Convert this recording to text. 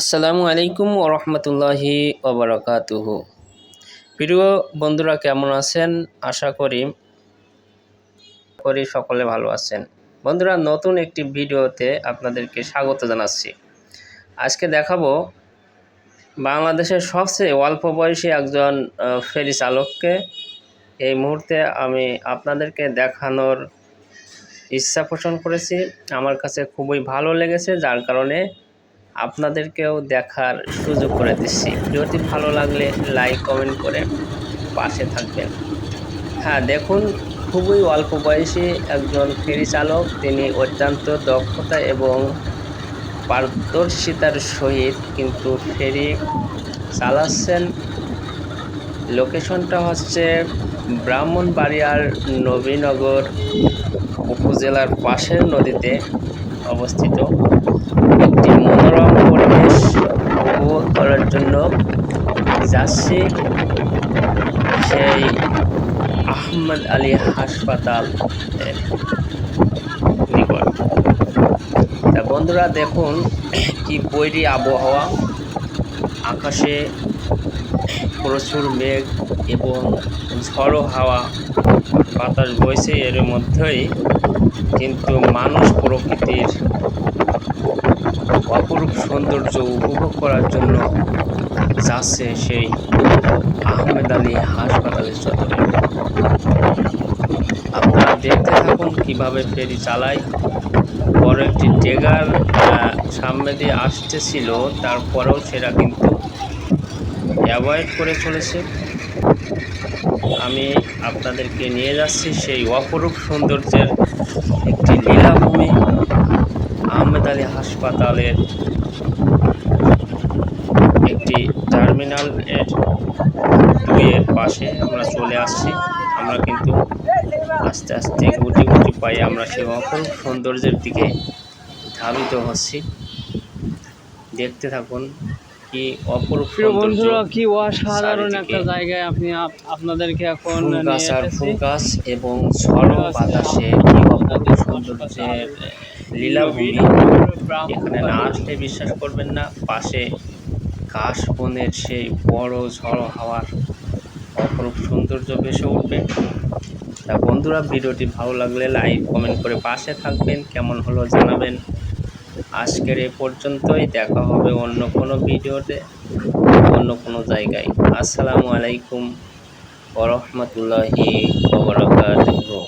আসসালামু আলাইকুম ওরহমতুল্লাহি ওবরাকাতুহ প্রিয় বন্ধুরা, কেমন আছেন? আশা করি করি সকলে ভালো আছেন। বন্ধুরা, নতুন একটি ভিডিওতে আপনাদেরকে স্বাগত জানাচ্ছি। আজকে দেখাবো বাংলাদেশের সবচেয়ে অল্প বয়সী একজন ফেরি চালককে। এই মুহূর্তে আমি আপনাদেরকে দেখানোর ইচ্ছা পোষণ করেছি। আমার কাছে খুবই ভালো লেগেছে, যার কারণে আপনাদেরকেও দেখার সুযোগ করে দিচ্ছি। ভিডিওটি ভালো লাগলে লাইক কমেন্ট করে পাশে থাকবেন। হ্যাঁ দেখুন, খুবই অল্প বয়সী একজন ফেরি চালক। তিনি অত্যন্ত দক্ষতা এবং পারদর্শিতার সহিত কিন্তু ফেরি চালাচ্ছেন। লোকেশনটা হচ্ছে ব্রাহ্মণবাড়িয়ার নবীনগর উপজেলার পাশের নদীতে। অবস্থিত। একটি মনোরম পরিবেশ উপভোগ করার জন্য যাচ্ছি সেই আহমদ আলী হাসপাতাল বন্ধুরা দেখুন কি বৈরী আবহাওয়া। আকাশে প্রচুর মেঘ এবং ঝড়ো হাওয়া। বাতাস বইছে এর মধ্যেই। কিন্তু মানুষ প্রকৃতির সৌন্দর্য উপভোগ করার জন্য যাচ্ছে সেই আহমেদ আলী হাসপাতালের চত্বরে। আপনারা দেখতে থাকুন কীভাবে ফেরি চালায়। বড় একটি ডেগার সামনে দিয়ে আসতেছিল, তারপরেও সেটা কিন্তু অ্যাভয়েড করে চলেছে। আমি আপনাদেরকে নিয়ে যাচ্ছি সেই অপরূপ সৌন্দর্যের একটি লীলাভূমি, আহমেদ আলী হাসপাতালের একটি টার্মিনাল এর দুইয়ের পাশে আমরা চলে আসছি। আমরা কিন্তু আস্তে আস্তে গুটি গুটি পায়ে আমরা সেই অপরূপ সৌন্দর্যের দিকে ধাবিত হচ্ছি। দেখতে থাকুন কি অপরূপ বন্ধুরা কি অসাধারণ একটা জায়গায় আপনি আপনাদেরকে এখন গাছ আর ফুল গাছ এবং ঝড়ো বাতাসে কি অপরূপ সৌন্দর্যের লীলাভূমি। এখানে না আসলে বিশ্বাস করবেন না পাশে ঘাস বনের সেই বড় ঝড়ো হাওয়ার অপরূপ সৌন্দর্য ভেসে উঠবে। তা বন্ধুরা, ভিডিওটি ভালো লাগলে লাইক, কমেন্ট করে পাশে থাকবেন। কেমন হলো জানাবেন। আজকের এ পর্যন্তই, দেখা হবে অন্য কোনো ভিডিওতে, অন্য কোনো জায়গায়। আসসালামু আলাইকুম ওরহমতুল্লাহি ওবরাকাতুহু